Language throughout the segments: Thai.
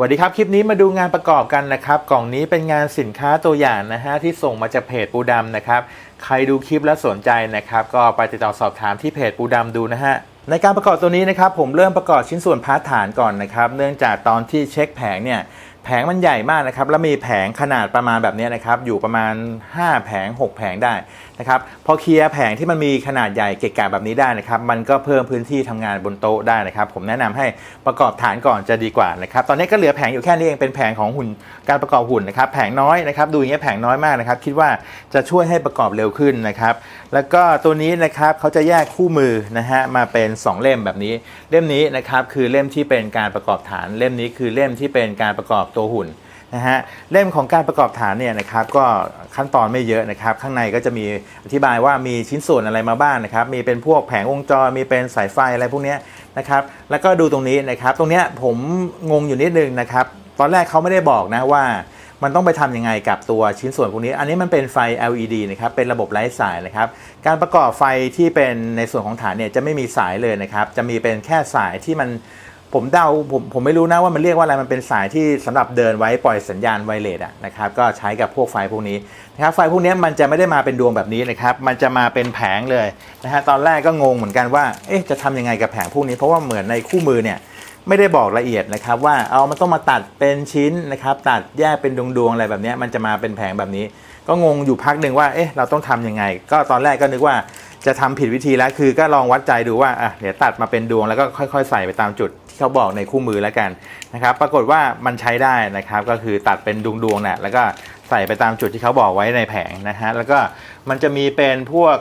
สวัสดีครับ คลิปนี้มาดูงานประกอบกันนะครับ กล่องนี้เป็นงานสินค้าตัวอย่างนะฮะที่ส่งมาจากเพจปูดำนะครับ ใครดูคลิปแล้วสนใจนะครับ ก็ไปติดต่อสอบถามที่เพจปูดำดูนะฮะในการประกอบตัวนี้นะครับผมเริ่มประกอบชิ้นส่วนพาร์ทฐานก่อนนะครับ เนื่องจากตอนที่เช็คแผงเนี่ย แผงมันใหญ่มากนะครับ แล้วมีแผงขนาดประมาณแบบนี้นะครับ อยู่ประมาณ 5 แผง 6 แผงได้นะครับพอเคลียร์แผงที่มันมีขนาดใหญ่เกะกะแบบนี้ได้นะครับ มันก็เพิ่มพื้นที่ทำงานบนโต๊ะได้นะครับ ผมแนะนำให้ประกอบฐานก่อนจะดีกว่านะครับ ตอนนี้ก็เหลือแผงอยู่แค่นี้เองเป็นแผงของหุ่นการประกอบหุ่นนะครับ แผงน้อยนะครับ ดูอย่างเงี้ยแผงน้อยมากนะครับ คิดว่าจะช่วยให้ประกอบเร็วขึ้นนะครับ แล้วก็ตัวนี้นะครับเขาจะแยกคู่มือนะฮะมาเป็น 2 เล่มแบบนี้ เล่มนี้นะครับคือเล่มที่เป็นการประกอบฐาน เล่มนี้คือเล่มที่เป็นการประกอบตัวหุ่นนะฮะเล่มของการประกอบฐานเนี่ยนะครับก็ขั้นตอนไม่เยอะนะครับ ข้างในก็จะมีอธิบายว่ามีชิ้นส่วนอะไรมาบ้างนะครับ มีเป็นพวกแผงวงจรมีเป็นสายไฟอะไรพวกนี้นะครับ แล้วก็ดูตรงนี้นะครับ ตรงเนี้ยผมงงอยู่นิดนึงนะครับ ตอนแรกเขาไม่ได้บอกนะว่ามันต้องไปทำยังไงกับตัวชิ้นส่วนพวกนี้ อันนี้มันเป็นไฟ LED นะครับ เป็นระบบไร้สายนะครับ การประกอบไฟที่เป็นในส่วนของฐานเนี่ยจะไม่มีสายเลยนะครับ จะมีเป็นแค่สายที่มัน ผมเดาผมผมไม่รู้นะว่ามันเรียกว่าอะไรมันเป็นสายที่สำหรับเดินไว้ปล่อยสัญญาณไวเลสอะนะครับก็ใช้กับพวกไฟพวกนี้นะครับไฟพวกนี้มันจะไม่ได้มาเป็นดวงแบบนี้นะครับมันจะมาเป็นแผงเลยนะฮะตอนแรกก็งงเหมือนกันว่าเอ๊ะจะทำยังไงกับแผงพวกนี้ เพราะว่าเหมือนในคู่มือเนี่ยไม่ได้บอกละเอียดนะครับว่าเอามันต้องมาตัดเป็นชิ้นนะครับตัดแยกเป็นดวงๆอะไรแบบนี้มันจะมาเป็นแผงแบบนี้ ก็งงอยู่พักหนึ่งว่าเอ๊ะเราต้องทำยังไง ก็ตอนแรกก็นึกว่าจะทำผิดวิธีแล้วคือก็ลองวัดใจดูว่าอะเดี๋ยวตัดมาเป็นดวงแล้วก็ค่อย ๆ ใส่ไปตามจุด ที่เขาบอกในคู่มือแล้วกันนะครับ ปรากฏว่ามันใช้ได้นะครับ ก็คือตัดเป็นดวงๆน่ะแล้วก็ใส่ไปตามจุดที่เขาบอกไว้ในแผงนะฮะแล้วก็มันจะมีเป็นพวก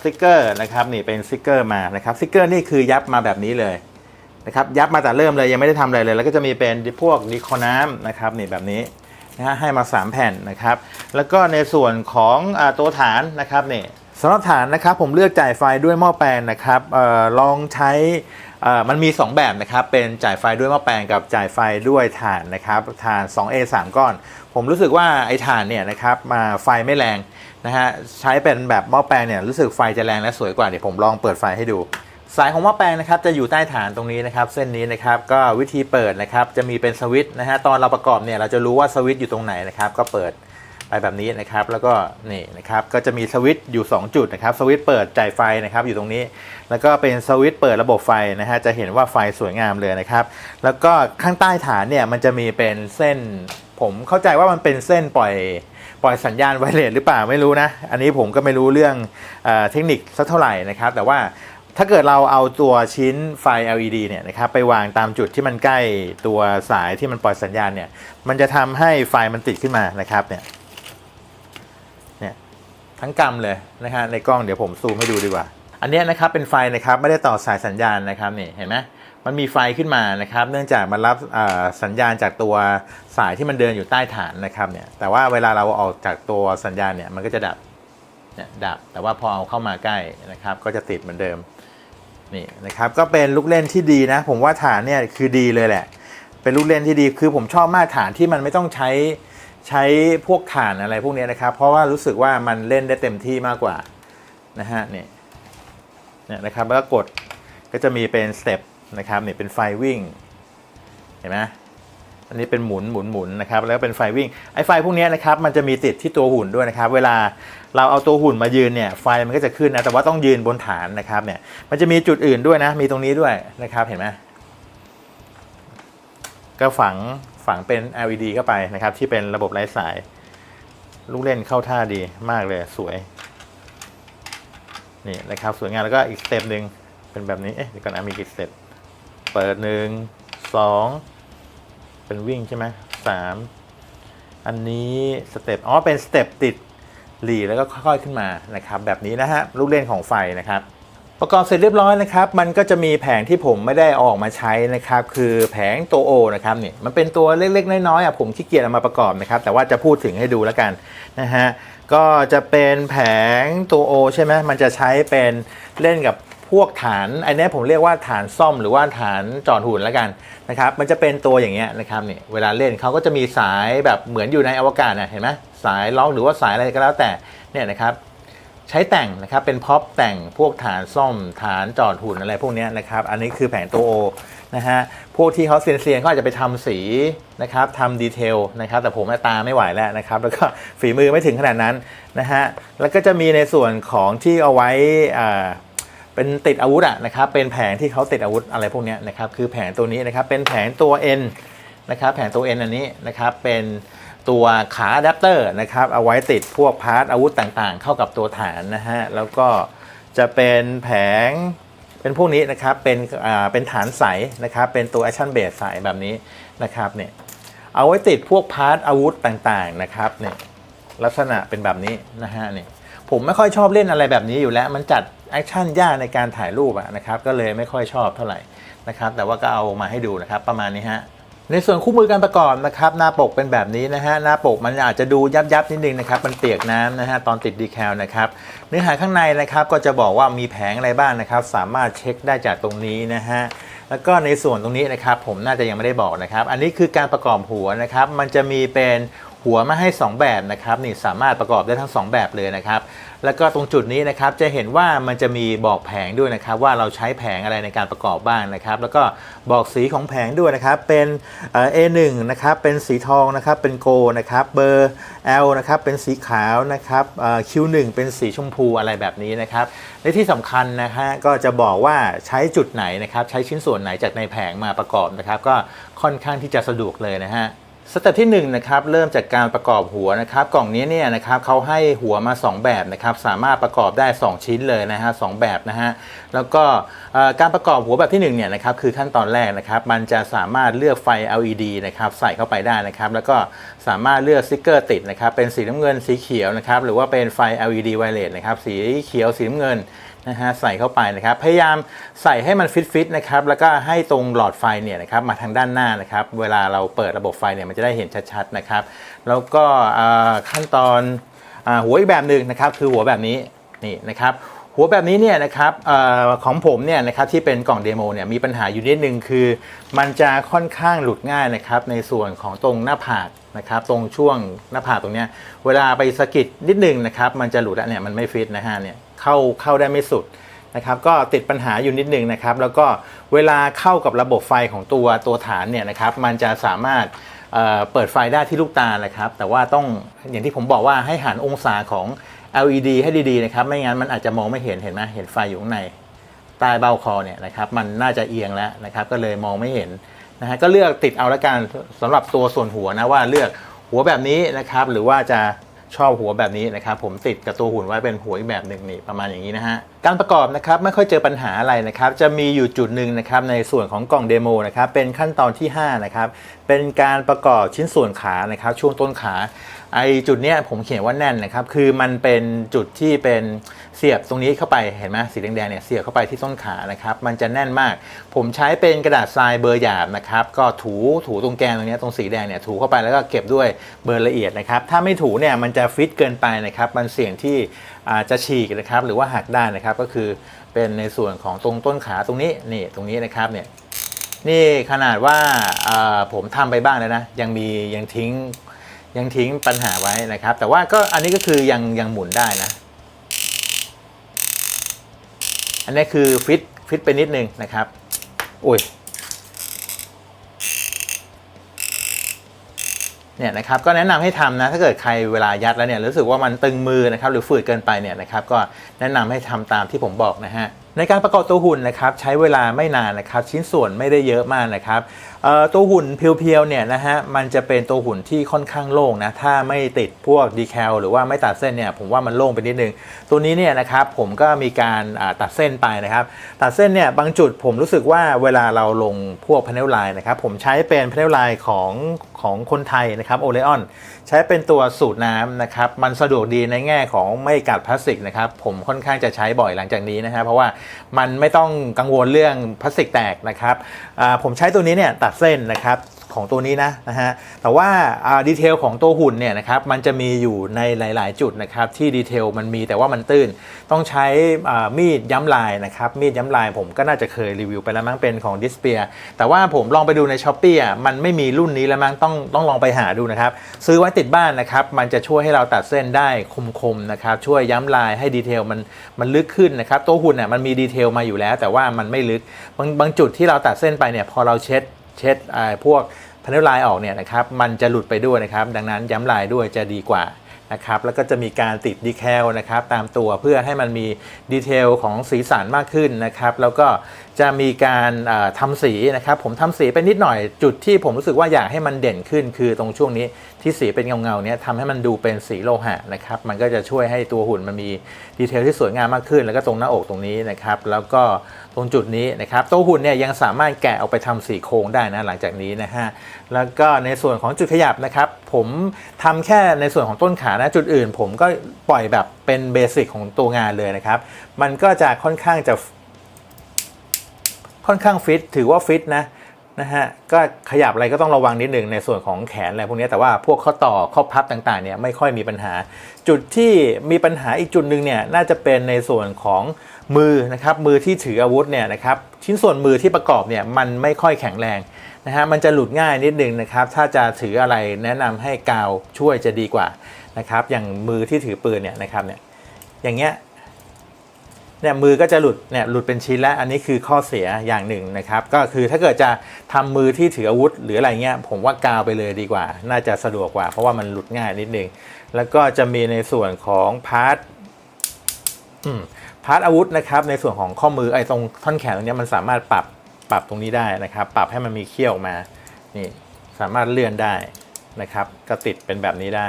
สติกเกอร์นะครับนี่เป็นสติกเกอร์มานะครับสติกเกอร์นี่คือยับมาแบบนี้เลยนะครับยับมาแต่เริ่มเลยยังไม่ได้ทำอะไรเลย แล้วก็จะมีเป็นพวกดีคอน้ำนะครับนี่แบบนี้นะฮะให้มา 3 แผ่นนะครับ แล้วก็ในส่วนของอตัวฐานนะครับนี่สำหรับฐานนะครับผมเลือกจ่ายไฟด้วยหม้อแปลงนะครับออลองใช้ มันมี 2 แบบนะครับ เป็นจ่ายไฟด้วยหม้อแปลงกับจ่ายไฟด้วยถ่านนะครับถ่าน 2A 3 ก้อน ผมรู้สึกว่าไอ้ถ่านเนี่ยนะครับมาไฟไม่แรงนะฮะใช้เป็นแบบหม้อแปลงเนี่ยรู้สึกไฟจะแรงและสวยกว่าเดี๋ยวผมลองเปิดไฟให้ดู สายของหม้อแปลงนะครับจะอยู่ใต้ฐานตรงนี้นะครับ เส้นนี้นะครับก็วิธีเปิดนะครับจะมีเป็นสวิตช์นะฮะตอนเราประกอบเนี่ยเราจะรู้ว่าสวิตช์อยู่ตรงไหนนะครับก็เปิด ไปแบบนี้นะครับ แล้วก็นี่นะครับ ก็จะมีสวิตช์อยู่ 2 จุดนะครับ สวิตช์เปิดจ่ายไฟนะครับอยู่ตรงนี้ แล้วก็เป็นสวิตช์เปิดระบบไฟนะฮะ จะเห็นว่าไฟสวยงามเลยนะครับ แล้วก็ข้างใต้ฐานเนี่ยมันจะมีเป็นเส้น ผมเข้าใจว่ามันเป็นเส้นปล่อยปล่อยสัญญาณไวเลสหรือเปล่าไม่รู้นะ อันนี้ผมก็ไม่รู้เรื่องเอเทคนิคสักเท่าไหร่นะครับ แต่ว่าถ้าเกิดเราเอาตัวชิ้นไฟ LED เนี่ยนะครับไปวางตามจุดที่มันใกล้ตัวสายที่มันปล่อยสัญญาณเนี่ย มันจะทำให้ไฟมันติดขึ้นมานะครับเนี่ย เนี่ยทั้งกำเลยนะฮะในกล้องเดี๋ยวผมซูมให้ดูดีกว่า อันนี้นะครับเป็นไฟนะครับไม่ได้ต่อสายสัญญาณนะครับนี่เห็นไหมมันมีไฟขึ้นมานะครับ เนื่องจากมันรับสัญญาณจากตัวสายที่มันเดินอยู่ใต้ฐานนะครับเนี่ยแต่ว่าเวลาเราออกจากตัวสัญญาณเนี่ยมันก็จะดับเนี่ยดับ แต่ว่าพอเอาเข้ามาใกล้นะครับ ก็จะติดเหมือนเดิมนี่นะครับก็เป็นลูกเล่นที่ดีนะ ผมว่าฐานเนี่ยคือดีเลยแหละ เป็นลูกเล่นที่ดีคือผมชอบมากฐานที่มันไม่ต้องใช้ ใช้พวกฐานอะไรพวกนี้นะครับ เพราะว่ารู้สึกว่ามันเล่นได้เต็มที่มากกว่านะฮะนี่เนี่ยนะครับแล้วกดก็จะมีเป็นสเต็ปนะครับนี่เป็นไฟวิ่งเห็นไหมอันนี้เป็นหมุนหมุนหมุนนะครับแล้วเป็นไฟวิ่งไอ้ไฟพวกนี้นะครับมันจะมีติดที่ตัวหุ่นด้วยนะครับ เวลาเราเอาตัวหุ่นมายืนเนี่ยไฟมันก็จะขึ้นนะแต่ว่าต้องยืนบนฐานนะครับเนี่ยมันจะมีจุดอื่นด้วยนะมีตรงนี้ด้วยนะครับเห็นไหมก็ฝัง ฝังเป็น LED เข้าไปนะครับ ที่เป็นระบบไร้สาย ลูกเล่นเข้าท่าดีมากเลยสวย นี่นะครับสวยงามแล้วก็อีกสเต็ปหนึ่งเป็นแบบนี้ เอ๊ะเดี๋ยวก่อนนะมีกี่สเต็ปเปิดหนึ่งสองเป็นวิ่งใช่ไหมสามอันนี้สเต็ปอ๋อเป็นสเต็ปติดหลีแล้วก็ค่อยๆขึ้นมานะครับ แบบนี้นะฮะลูกเล่นของไฟนะครับ ประกอบเสร็จเรียบร้อยนะครับ มันก็จะมีแผงที่ผมไม่ได้ออกมาใช้นะครับ คือแผงตัวโอนะครับนี่มันเป็นตัวเล็กๆน้อยๆอะผมขี้เกียจเอามาประกอบนะครับ แต่ว่าจะพูดถึงให้ดูแล้วกันนะฮะก็จะเป็นแผงตัวโอใช่ไหมมันจะใช้เป็นเล่นกับพวกฐานอันนี้ผมเรียกว่าฐานซ่อมหรือว่าฐานจอดหุ่นแล้วกันนะครับ มันจะเป็นตัวอย่างเงี้ยนะครับนี่เวลาเล่นเขาก็จะมีสายแบบเหมือนอยู่ในอวกาศนะเห็นไหมสายล็อกหรือว่าสายอะไรก็แล้วแต่เนี่ยนะครับ ใช้แต่งนะครับเป็นพ็อปแต่งพวกฐานซ่อมฐานจอดหุ่นอะไรพวกนี้นะครับ อันนี้คือแผงตัวโอนะฮะพวกที่เขาเซียนๆเขาอาจจะไปทำสีนะครับทำดีเทลนะครับแต่ผมตาไม่ไหวแล้วนะครับ แล้วก็ฝีมือไม่ถึงขนาดนั้นนะฮะแล้วก็จะมีในส่วนของที่เอาไว้อ่าเป็นติดอาวุธอะนะครับเป็นแผงที่เขาติดอาวุธอะไรพวกนี้นะครับคือแผงตัวนี้นะครับเป็นแผงตัว N นะครับแผงตัว N อันนี้นะครับเป็น ตัวขาอะแดปเตอร์นะครับเอาไว้ติดพวกพาร์ทอาวุธต่างๆ เข้ากับตัวฐานนะฮะแล้วก็จะเป็นแผงเป็นพวกนี้นะครับเป็นอ่าเป็นฐานใสนะครับเป็นตัว Action Base ใสแบบนี้นะครับเนี่ยเอาไว้ติดพวกพาร์ทอาวุธต่างๆนะครับเนี่ยลักษณะเป็นแบบนี้นะฮะเนี่ยผมไม่ค่อยชอบเล่นอะไรแบบนี้อยู่แล้ว มันจัดแอคชั่นยากในการถ่ายรูปอะนะครับก็เลยไม่ค่อยชอบเท่าไหร่นะครับแต่ว่าก็เอามาให้ดูนะครับประมาณนี้ฮะ ในส่วนคู่มือการประกอบนะครับหน้าปกเป็นแบบนี้นะฮะหน้าปกมันอาจจะดูยับยับนิดนึงนะครับมันเปียกน้ำนะฮะตอนติดดีแคลนะครับเนื้อหาข้างในนะครับก็จะบอกว่ามีแผงอะไรบ้างนะครับ สามารถเช็คได้จากตรงนี้นะฮะแล้วก็ในส่วนตรงนี้นะครับผมน่าจะยังไม่ได้บอกนะครับ อันนี้คือการประกอบหัวนะครับ มันจะมีเป็นหัวมาให้ 2 แบบนะครับนี่สามารถประกอบได้ทั้ง 2 แบบเลยนะครับ แล้วก็ตรงจุดนี้นะครับจะเห็นว่ามันจะมีบอกแผงด้วยนะครับ ว่าเราใช้แผงอะไรในการประกอบบ้างนะครับ แล้วก็บอกสีของแผงด้วยนะครับ เป็นเอ่อ A1 นะครับเป็นสีทองนะครับเป็นโกลนะครับเบอร์ L นะครับเป็นสีขาวนะครับเอ่อ Q1 เป็นสีชมพูอะไรแบบนี้นะครับและที่สำคัญนะฮะก็จะบอกว่าใช้จุดไหนนะครับ ใช้ชิ้นส่วนไหนจากในแผงมาประกอบนะครับ ก็ค่อนข้างที่จะสะดวกเลยนะฮะ สเต็ปที่1นงนะครับเริ่มจากการประกอบหัวนะครับกล่องนี้เนี่ยนะครับเขาให้หัวมา 2 แบบนะครับสามารถประกอบได้ 2 ชิ้นเลยนะฮะสองแบบนะฮะแล้วก็การประกอบหัวแบบที่1เนี่ยนะครับคือขั้นตอนแรกนะครับมันจะสามารถเลือกไฟ LED นะครับใส่เข้าไปได้นะครับแล้วก็สามารถเลือกสติ๊กเกอร์ติดนะครับเป็นสีน้ำเงินสีเขียวนะครับหรือว่าเป็นไฟ LED Violet นะครับสีเขียวสีน้ำเงิน นะฮะใส่เข้าไปนะครับ พยายามใส่ให้มันฟิตๆนะครับแล้วก็ให้ตรงหลอดไฟเนี่ยนะครับมาทางด้านหน้านะครับ เวลาเราเปิดระบบไฟเนี่ยมันจะได้เห็นชัดๆนะครับ แล้วก็ขั้นตอนอหัวอีกแบบหนึ่งนะครับ คือหัวแบบนี้นี่นะครับ หัวแบบนี้เนี่ยนะครับออของผมเนี่ยนะครับที่เป็นกล่องเดโมเนี่ยมีปัญหาอยู่นิดนึงคือ มันจะค่อนข้างหลุดง่ายนะครับในส่วนของตรงหน้าผากนะครับตรงช่วงหน้าผากตรงเนี้ยเวลาไปสะกิดนิดนึงนะครับมันจะหลุดแล้วเนี่ยมันไม่ฟิตนะฮะเนี่ยเข้าเข้าได้ไม่สุดนะครับก็ติดปัญหาอยู่นิดนึงนะครับแล้วก็เวลาเข้ากับระบบไฟของตัวตัวฐานเนี่ยนะครับมันจะสามารถเเปิดไฟได้ที่ลูกตานะครับแต่ว่าต้องอย่างที่ผมบอกว่าให้หันองศาของ LED ให้ดีๆนะครับไม่งั้นมันอาจจะมองไม่เห็นเห็นไหมเห็นไฟอยู่ข้างในใต้เบ้าคอเนี่ยนะครับมันน่าจะเอียงแล้วนะครับก็เลยมองไม่เห็นนะฮะก็เลือกติดเอาละกันสำหรับตัวส่วนหัวนะว่าเลือกหัวแบบนี้นะครับหรือว่าจะชอบหัวแบบนี้นะครับผมติดกับตัวหุ่นไว้เป็นหัวอีกแบบหนึ่งนี่ประมาณอย่างนี้นะฮะการประกอบนะครับไม่ค่อยเจอปัญหาอะไรนะครับจะมีอยู่จุดหนึ่งนะครับในส่วนของกล่องเดโมนะครับเป็นขั้นตอนที่5นะครับเป็นการประกอบชิ้นส่วนขานะครับช่วงต้นขา ไอจุดเนี้ยผมเขียนว่าแน่นนะครับ คือมันเป็นจุดที่เป็นเสียบตรงนี้เข้าไปเห็นไหมสีแดงๆเนี่ยเสียบเข้าไปที่ต้นขานะครับ มันจะแน่นมาก ผมใช้เป็นกระดาษทรายเบอร์หยาบนะครับ ก็ถูถูตรงแกนตรงนี้ตรงสีแดงเนี่ยถูเข้าไปแล้วก็เก็บด้วยเบอร์ละเอียดนะครับ ถ้าไม่ถูเนี่ยมันจะฟิตเกินไปนะครับ มันเสี่ยงที่จะฉีกนะครับ หรือว่าหักได้นะครับ ก็คือเป็นในส่วนของตรงต้นขาตรงนี้นี่ตรงนี้นะครับเนี่ยนี่ขนาดว่าอ่าผมทำไปบ้างแล้วนะ ยังมียังทิ้ง ยังทิ้งปัญหาไว้นะครับ แต่ว่าก็อันนี้ก็คือยังยังหมุนได้นะ อันนี้คือฟิตฟิตไปนิดนึงนะครับอุ้ยเนี่ยนะครับก็แนะนำให้ทำนะถ้าเกิดใครเวลายัดแล้วเนี่ยรู้สึกว่ามันตึงมือนะครับหรือฝืดเกินไปเนี่ยนะครับก็แนะนำให้ทำตามที่ผมบอกนะฮะในการประกอบตัวหุ่นนะครับใช้เวลาไม่นานนะครับชิ้นส่วนไม่ได้เยอะมากนะครับเอ่อตัวหุ่นเพียวๆเนี่ยนะฮะมันจะเป็นตัวหุ่นที่ค่อนข้างโล่งนะถ้าไม่ติดพวกดีแคลหรือว่าไม่ตัดเส้นเนี่ยผมว่ามันโล่งไปนิดนึง ตัวนี้เนี่ยนะครับผมก็มีการตัดเส้นไปนะครับ ตัดเส้นเนี่ยบางจุดผมรู้สึกว่าเวลาเราลงพวกพ a น e l ไลน์นะครับผมใช้เป็นพ a น e l ไลน์ของของคนไทยนะครับโอเลออนใช้เป็นตัวสูตรน้ำนะครับมันสะดวกดีในแง่ของไม่กัดพลาสติกนะครับผมค่อนข้างจะใช้บ่อยหลังจากนี้นะครับเพราะว่ามันไม่ต้องกังวลเรื่องพลาสติกแตกนะครับผมใช้ตัวนี้เนี่ยตัดเส้นนะครับของตัวนี้นะนะฮะแต่ว่าดีเทลของตัวหุ่นเนี่ยนะครับมันจะมีอยู่ในหลาย ๆ จุดนะครับที่ดีเทลมันมีแต่ว่ามันตื้น ต้องใช้มีดย้ำลายนะครับมีดย้ำลายผมก็น่าจะเคยรีวิวไปแล้วมั้งเป็นของดิสเปียแต่ว่าผมลองไปดูในช้อปปี้อะมันไม่มีรุ่นนี้แล้วมั้งต้องต้องลองไปหาดูนะครับซื้อไว้ติดบ้านนะครับมันจะช่วยให้เราตัดเส้นได้คม ๆ นะครับช่วยย้ำลายให้ดีเทลมันมันลึกขึ้นนะครับตัวหุ่นเนี่ยมันมีดีเทลมาอยู่แล้ว แต่ว่ามันไม่ลึกบางบางจุดที่เราตัดเส้นไปเนี่ยพอเราเช็ด เช็ดพวกพันธุ์ลายออกเนี่ยนะครับมันจะหลุดไปด้วยนะครับ ดังนั้นย้ำลายด้วยจะดีกว่านะครับแล้วก็จะมีการติดดีแคลนะครับตามตัวเพื่อให้มันมีดีเทลของสีสันมากขึ้นนะครับ แล้วก็ จะมีการอ่าทำสีนะครับ ผมทำสีไปนิดหน่อยจุดที่ผมรู้สึกว่าอยากให้มันเด่นขึ้น คือตรงช่วงนี้ที่สีเป็นเงาๆเนี่ยทำให้มันดูเป็นสีโลหะนะครับ มันก็จะช่วยให้ตัวหุ่นมันมีดีเทลที่สวยงามมากขึ้น แล้วก็ตรงหน้าอกตรงนี้นะครับ แล้วก็ตรงจุดนี้นะครับตัวหุ่นเนี่ยยังสามารถแกะเอาไปทำสีโครงได้นะหลังจากนี้นะฮะแล้วก็ในส่วนของจุดขยับนะครับผมทำแค่ในส่วนของต้นขานะจุดอื่น ผมก็ปล่อยแบบเป็นเบสิกของตัวงานเลยนะครับ มันก็จะค่อนข้างจะ ค่อนข้างฟิตถือว่าฟิตนะนะฮะก็ขยับอะไรก็ต้องระวังนิดหนึ่งในส่วนของแขนอะไรพวกนี้แต่ว่าพวกข้อต่อข้อพับต่างๆเนี่ยไม่ค่อยมีปัญหา จุดที่มีปัญหาอีกจุดหนึ่งเนี่ยน่าจะเป็นในส่วนของมือนะครับมือที่ถืออาวุธเนี่ยนะครับชิ้นส่วนมือที่ประกอบเนี่ยมันไม่ค่อยแข็งแรงนะฮะมันจะหลุดง่ายนิดหนึ่งนะครับถ้าจะถืออะไรแนะนำให้กาวช่วยจะดีกว่านะครับอย่างมือที่ถือปืนเนี่ยนะครับเนี่ยอย่างเงี้ย เนี่ยมือก็จะหลุดเนี่ยหลุดเป็นชิ้นแล้วอันนี้คือข้อเสียอย่างหนึ่งนะครับ ก็คือถ้าเกิดจะทำมือที่ถืออาวุธ หรืออะไรเงี้ยผมว่ากาวไปเลยดีกว่า น่าจะสะดวกกว่า เพราะว่ามันหลุดง่ายนิดนึง แล้วก็จะมีในส่วนของพาร์ทพาร์ทอาวุธนะครับ ในส่วนของข้อมือไอ้ตรงท่อนแขนตรงนี้มันสามารถปรับปรับตรงนี้ได้นะครับ ปรับให้มันมีเขี้ยวออกมานี่สามารถเลื่อนได้นะครับ ก็ติดเป็นแบบนี้ได้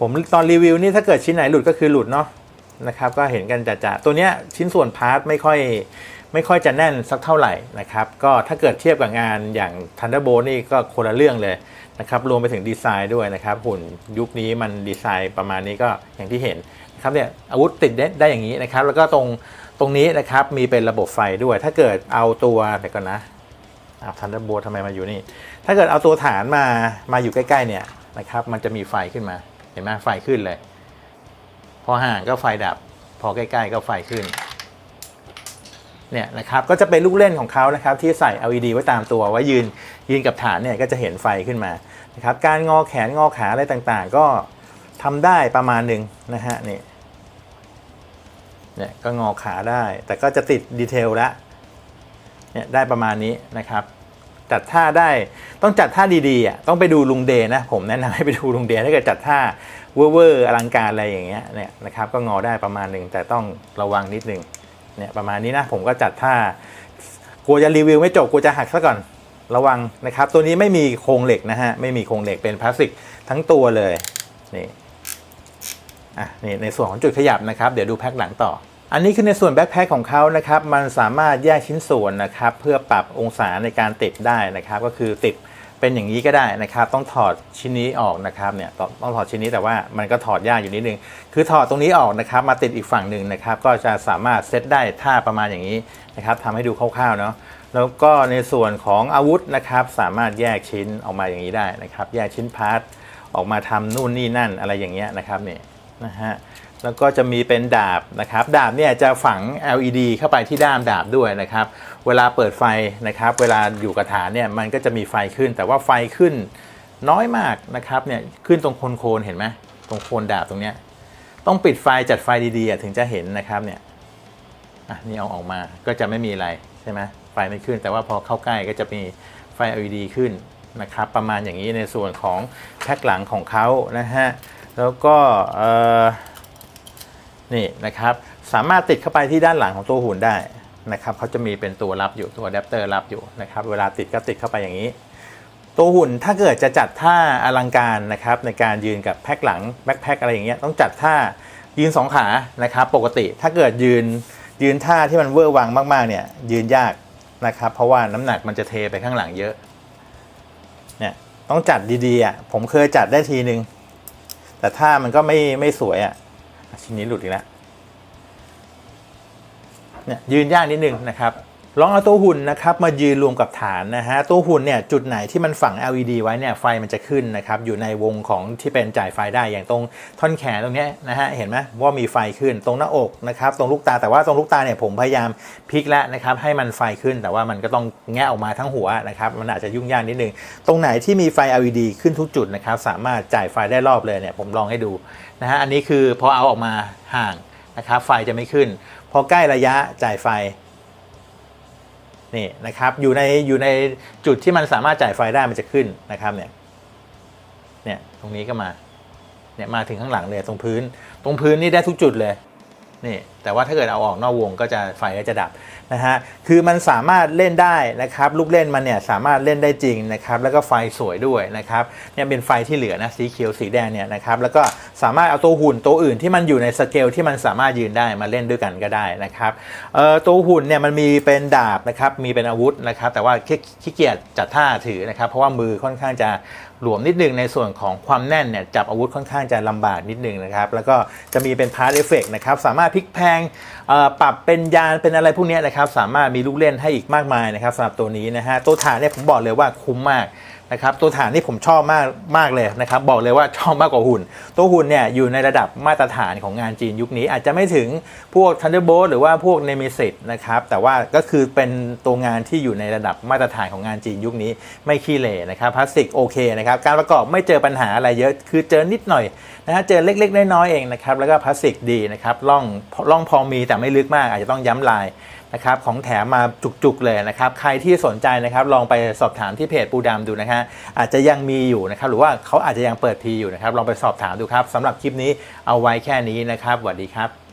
ผมตอนรีวิวนี่ถ้าเกิดชิ้นไหนหลุดก็คือหลุดเนาะ นะครับก็เห็นกันจะๆตัวเนี้ยชิ้นส่วนพาร์ทไม่ค่อยไม่ค่อยจะแน่นสักเท่าไหร่นะครับก็ถ้าเกิดเทียบกับงานอย่าง Thunderbolt นี่ก็คนละเรื่องเลยนะครับรวมไปถึงดีไซน์ด้วยนะครับหุ่นยุคนี้มันดีไซน์ประมาณนี้ก็อย่างที่เห็นนะครับเนี่ยอาวุธติดได้อย่างนี้นะครับ แล้วก็ตรงตรงนี้นะครับมีเป็นระบบไฟด้วย ถ้าเกิดเอาตัวเดี๋ยวก่อนนะเอาทันเดอร์โบทำไมมาอยู่นี่ ถ้าเกิดเอาตัวฐานมามาอยู่ใกล้ๆเนี่ยนะครับมันจะมีไฟขึ้นมาเห็นไหมไฟขึ้นเลย อห่างก็ไฟดับ พอใกล้ๆก็ไฟขึ้นเนี่ยนะครับก็จะเป็นลูกเล่นของเขานะครับที่ใส่ LED ไว้ตามตัวไว้ยืนยืนกับฐานเนี่ยก็จะเห็นไฟขึ้นมานะครับการงอแขนงอขาอะไรต่างๆ ก็ทำได้ประมาณหนึ่งนะฮะนี่เนี่ยก็งอขาได้ แต่ก็จะติดดีเทลละเนี่ยได้ประมาณนี้นะครับ จัดท่าได้ต้องจัดท่าดีๆอะต้องไปดูลุงเดนะผมแนะนำให้ไปดูลุงเดถ้าเกิดจัดท่า เวอร์อลังการอะไรอย่างเงี้ยเนี่ยนะครับก็งอได้ประมาณหนึ่งแต่ต้องระวังนิดหนึ่งเนี่ยประมาณนี้นะผมก็จัดท่ากลัวจะรีวิวไม่จบกลัวจะหักซะก่อนระวังนะครับ ตัวนี้ไม่มีโครงเหล็กนะฮะไม่มีโครงเหล็กเป็นพลาสติกทั้งตัวเลยนี่อะนี่ในส่วนของจุดขยับนะครับ เดี๋ยวดูแพ็คหลังต่อ อันนี้คือในส่วนแบ็คแพ็คของเขานะครับ มันสามารถแยกชิ้นส่วนนะครับ เพื่อปรับองศาในการติดได้นะครับ ก็คือติด เป็นอย่างนี้ก็ได้นะครับ ต้องถอดชิ้นนี้ออกนะครับเนี่ยต้องถอดชิ้นนี้แต่ว่ามันก็ถอดยากอยู่นิดนึง คือถอดตรงนี้ออกนะครับ มาติดอีกฝั่งหนึ่งนะครับ ก็จะสามารถเซตได้ท่าประมาณอย่างนี้นะครับทำให้ดูคร่าวๆเนาะแล้วก็ในส่วนของอาวุธนะครับ สามารถแยกชิ้นออกมาอย่างนี้ได้นะครับ แยกชิ้นพาร์ทออกมาทำนู่นนี่นั่นอะไรอย่างเงี้ยนะครับเนี่ย นะฮะแล้วก็จะมีเป็นดาบนะครับ ดาบเนี่ยจะฝัง LED เข้าไปที่ด้ามดาบด้วยนะครับ เวลาเปิดไฟนะครับ เวลาอยู่กับฐานเนี่ยมันก็จะมีไฟขึ้น แต่ว่าไฟขึ้นน้อยมากนะครับเนี่ยขึ้นตรงโคนโคนเห็นไหมตรงโคนดาบตรงเนี้ยต้องปิดไฟจัดไฟดีๆถึงจะเห็นนะครับเนี่ยอะนี่เอาออกมาก็จะไม่มีอะไรใช่ไหมไฟไม่ขึ้น แต่ว่าพอเข้าใกล้ก็จะมีไฟ LED ขึ้นนะครับ ประมาณอย่างนี้ในส่วนของแพ็คหลังของเขานะฮะ แล้วก็นี่นะครับสามารถติดเข้าไปที่ด้านหลังของตัวหุ่นได้นะครับเขาจะมีเป็นตัวรับอยู่ตัวอะแดปเตอร์รับอยู่นะครับเวลาติดก็ติดเข้าไปอย่างนี้ ตัวหุ่นถ้าเกิดจะจัดท่าอลังการนะครับในการยืนกับแพ็คหลังแบ็คแพ็คอะไรอย่างเงี้ยต้องจัดท่ายืนสองขานะครับปกติถ้าเกิดยืนยืนท่าที่มันเวอร์วังมากๆเนี่ยยืนยากนะครับเพราะว่าน้ำหนักมันจะเทไปข้างหลังเยอะเนี่ยต้องจัดดีๆอะผมเคยจัดได้ทีนึง แต่ถ้ามันก็ไม่ไม่สวยอะชิ้นนี้หลุดอีกแล้วเนี่ยยืนยากนิดนึงนะครับ ลองเอาตัวหุ่นนะครับมายืนรวมกับฐานนะฮะตัวหุ่นเนี่ยจุดไหนที่มันฝัง LED ไว้เนี่ยไฟมันจะขึ้นนะครับอยู่ในวงของที่เป็นจ่ายไฟได้อย่างตรงท่อนแขนตรงเนี้ยนะฮะเห็นไหมว่ามีไฟขึ้นตรงหน้าอกนะครับตรงลูกตาแต่ว่าตรงลูกตาเนี่ยผมพยายามพลิกแล้วนะครับให้มันไฟขึ้นแต่ว่ามันก็ต้องแงะออกมาทั้งหัวนะครับมันอาจจะยุ่งยากนิดนึงตรงไหนที่มีไฟ LED ขึ้นทุกจุดนะครับสามารถจ่ายไฟได้รอบเลยเนี่ยผมลองให้ดูนะฮะอันนี้คือพอเอาออกมาห่างนะครับไฟจะไม่ขึ้น พอใกล้ระยะจ่ายไฟ นี่นะครับอยู่ในอยู่ในจุดที่มันสามารถจ่ายไฟได้มันจะขึ้นนะครับเนี่ยเนี่ยตรงนี้ก็มาเนี่ยมาถึงข้างหลังเลยตรงพื้น ตรงพื้นนี่ได้ทุกจุดเลยนี่แต่ว่าถ้าเกิดเอาออกนอกวงก็จะไฟก็จะดับ นะฮะคือมันสามารถเล่นได้นะครับลูกเล่นมันเนี่ยสามารถเล่นได้จริงนะครับแล้วก็ไฟสวยด้วยนะครับเนี่ยเป็นไฟที่เหลือนะสีเขียวสีแดงเนี่ยนะครับแล้วก็สามารถเอาตัวหุ่นตัวอื่นที่มันอยู่ในสเกลที่มันสามารถยืนได้มาเล่นด้วยกันก็ได้นะครับเอ่อตัวหุ่นเนี่ยมันมีเป็นดาบนะครับมีเป็นอาวุธนะครับแต่ว่าขี้เกียจจัดท่าถือนะครับเพราะว่ามือค่อนข้างจะหลวมนิดนึงในส่วนของความแน่นเนี่ยจับอาวุธค่อนข้างจะลำบากนิดนึงนะครับแล้วก็จะมีเป็นพาร์ทเอฟเฟกนะครับสามารถพลิกแพงปรับเป็นยานเป็นอะไรพวกนี้ยนะครับสามารถมีลูกเล่นให้อีกมากมายนะครับสำหรับตัวนี้นะฮะตัวฐานเนี่ยผมบอกเลยว่าคุ้มมากนะครับตัวฐานนี่ผมชอบมากมากเลยนะครับบอกเลยว่าชอบมากกว่าหุ่น ตัวหุ่นเนี่ยอยู่ในระดับมาตรฐานของงานจีนยุคนี้ อาจจะไม่ถึงพวก Thunderbolt หรือว่าพวก Nemesis นะครับแต่ว่าก็คือเป็นตัวงานที่อยู่ในระดับมาตรฐานของงานจีนยุคนี้ไม่ขี้เหร่นะครับพลาสติกโอเคนะครับการประกอบไม่เจอปัญหาอะไรเยอะคือเจอนิดหน่อยนะฮะเจอเล็กๆน้อยๆเองนะครับแล้วก็พลาสติกดีนะครับร่องร่องพอมีแต่ไม่ลึกมากอาจจะต้องย้ำลาย นะครับของแถมมาจุกๆเลยนะครับใครที่สนใจนะครับลองไปสอบถามที่เพจปูดำดูนะฮะอาจจะยังมีอยู่นะครับหรือว่าเขาอาจจะยังเปิดทีอยู่นะครับลองไปสอบถามดูครับสำหรับคลิปนี้เอาไว้แค่นี้นะครับสวัสดีครับ